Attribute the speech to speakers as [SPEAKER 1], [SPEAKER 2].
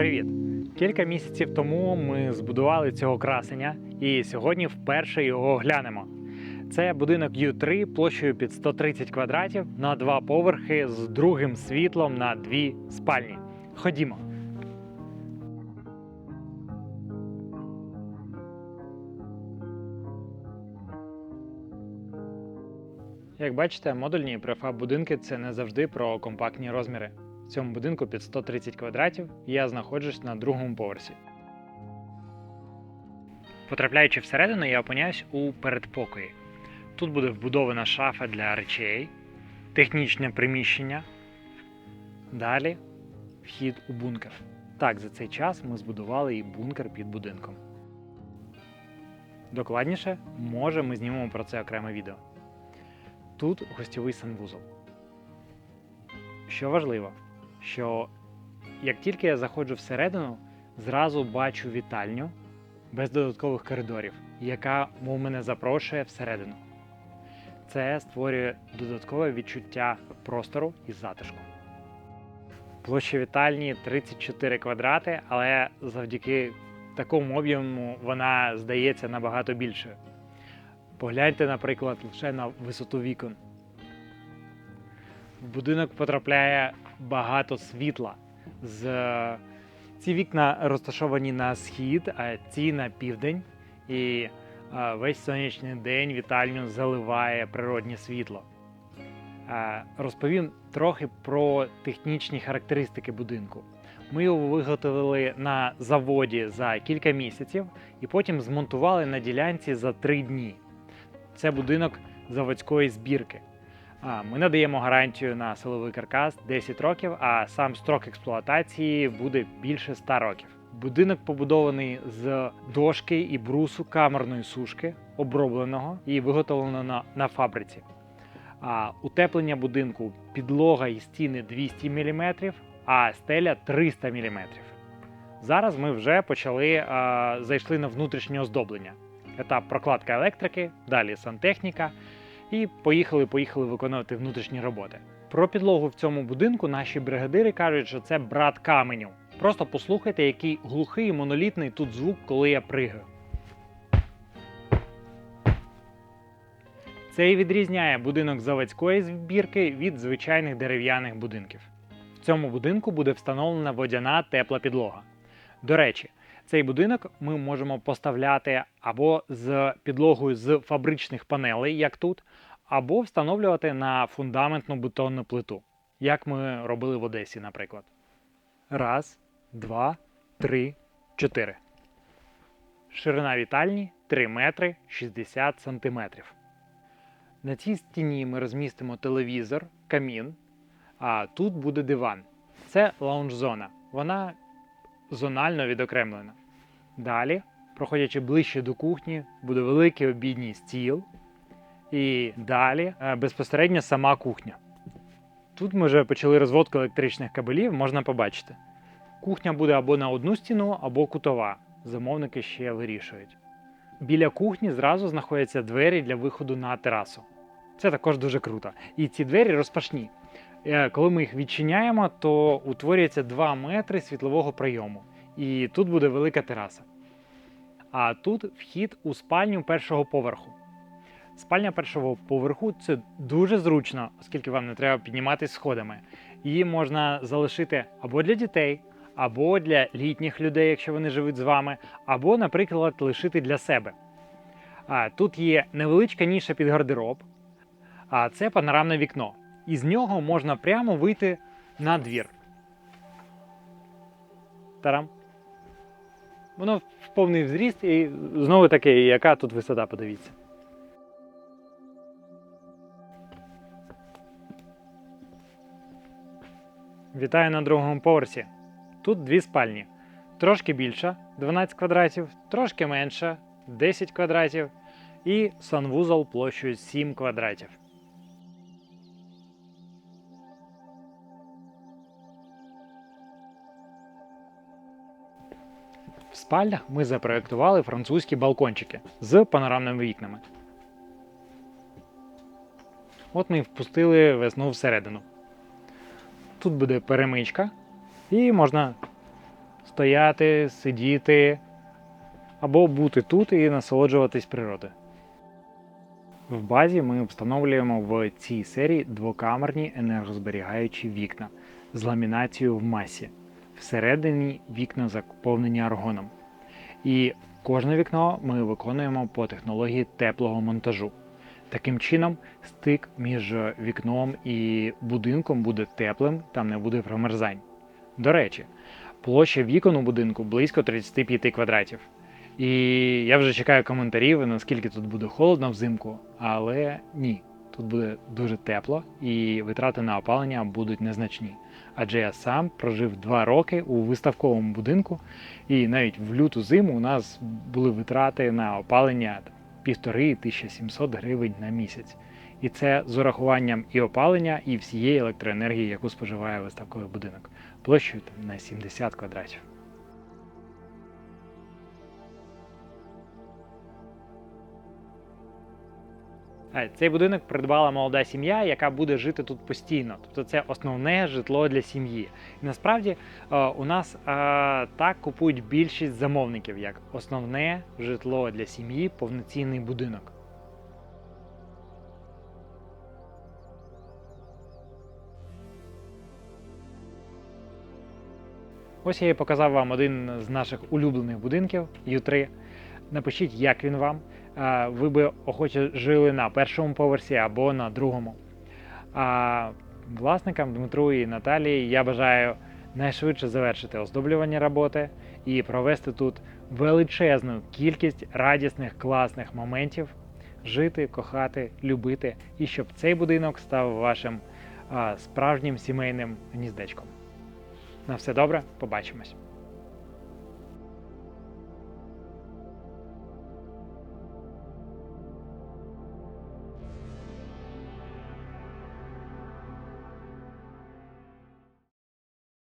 [SPEAKER 1] Привіт! Кілька місяців тому ми збудували цього красення і сьогодні вперше його оглянемо. Це будинок U3 площею під 130 квадратів на два поверхи з другим світлом на дві спальні. Ходімо. Як бачите, модульні префаб будинки це не завжди про компактні розміри. Цьому будинку під 130 квадратів і я знаходжусь на другому поверсі. Потрапляючи всередину, я опиняюсь у передпокої. Тут буде вбудована шафа для речей, технічне приміщення. Далі вхід у бункер. Так, за цей час ми збудували і бункер під будинком. Докладніше, може, ми знімемо про це окреме відео. Тут гостьовий санвузол. Що важливо, що як тільки я заходжу всередину, зразу бачу вітальню без додаткових коридорів, яка мов мене запрошує всередину. Це створює додаткове відчуття простору і затишку. Площа вітальні 34 квадрати, але завдяки такому об'єму вона здається набагато більшою. Погляньте, наприклад, лише на висоту вікон. В будинок потрапляє багато світла. З... Ці вікна розташовані на схід, а ці на південь. І весь сонячний день вітальню заливає природнє світло. Розповім трохи про технічні характеристики будинку. Ми його виготовили на заводі за кілька місяців і потім змонтували на ділянці за три дні. Це будинок заводської збірки. Ми надаємо гарантію на силовий каркас 10 років, а сам строк експлуатації буде більше 100 років. Будинок побудований з дошки і брусу камерної сушки, обробленого і виготовлено на, на фабриці. А, Утеплення будинку підлога і стіни 200 мм, а стеля 300 мм. Зараз ми вже почали а, зайшли на внутрішнє оздоблення етап прокладка електрики, далі сантехніка, і поїхали, поїхали виконувати внутрішні роботи. Про підлогу в цьому будинку наші бригадири кажуть, що це брат каменю. Просто послухайте, який глухий і монолітний тут звук, коли я пригаю. Це і відрізняє будинок заводської збірки від звичайних дерев'яних будинків. В цьому будинку буде встановлена водяна тепла підлога. До речі, цей будинок ми можемо поставляти або з підлогою з фабричних панелей, як тут, або встановлювати на фундаментну бетонну плиту, як ми робили в Одесі, наприклад. Раз, два, три, чотири. Ширина вітальні 3 метри 60 сантиметрів. На цій стіні ми розмістимо телевізор, камін, а тут буде диван. Це лаунж-зона. Вона зонально відокремлена. Далі, проходячи ближче до кухні, буде великий обідній стіл. І далі е, безпосередньо сама кухня. Тут ми вже почали розводку електричних кабелів, можна побачити. Кухня буде або на одну стіну, або кутова. Замовники ще вирішують. Біля кухні зразу знаходяться двері для виходу на терасу. Це також дуже круто. І ці двері розпашні. Е, Коли ми їх відчиняємо, то утворюється 2 метри світлового прийому. І тут буде велика тераса. А тут вхід у спальню першого поверху. Спальня першого поверху це дуже зручно, оскільки вам не треба підніматися сходами. Її можна залишити або для дітей, або для літніх людей, якщо вони живуть з вами, або, наприклад, лишити для себе. Тут є невеличка ніша під гардероб, а це панорамне вікно. І з нього можна прямо вийти на двір. Тарам. Воно в повний зріст і знову таки, яка тут висота, подивіться. Вітаю на другому поверсі. Тут дві спальні. Трошки більша 12 квадратів, трошки менша 10 квадратів і санвузол площею 7 квадратів. В спальнях ми запроектували французькі балкончики з панорамними вікнами. От ми і впустили весну всередину. Тут буде перемичка, і можна стояти, сидіти або бути тут і насолоджуватись природою. В базі ми встановлюємо в цій серії двокамерні енергозберігаючі вікна з ламінацією в масі. Всередині вікна заповнені аргоном. І кожне вікно ми виконуємо по технології теплого монтажу. Таким чином, стик між вікном і будинком буде теплим, там не буде промерзань. До речі, площа вікон у будинку близько 35 квадратів. І я вже чекаю коментарів, наскільки тут буде холодно взимку, але ні, тут буде дуже тепло і витрати на опалення будуть незначні. Адже я сам прожив два роки у виставковому будинку, і навіть в люту зиму у нас були витрати на опалення півтори 1700 гривень на місяць. І це з урахуванням і опалення, і всієї електроенергії, яку споживає виставковий будинок, площею на 70 квадратів. Цей будинок придбала молода сім'я, яка буде жити тут постійно. Тобто це основне житло для сім'ї. І насправді е, у нас е, так купують більшість замовників як основне житло для сім'ї, повноцінний будинок. Ось я і показав вам один з наших улюблених будинків Ю3. Напишіть, як він вам. Ви би охоче жили на першому поверсі або на другому. А власникам Дмитру і Наталії я бажаю найшвидше завершити оздоблювані роботи і провести тут величезну кількість радісних, класних моментів, жити, кохати, любити, і щоб цей будинок став вашим справжнім сімейним гніздечком. На все добре, побачимось.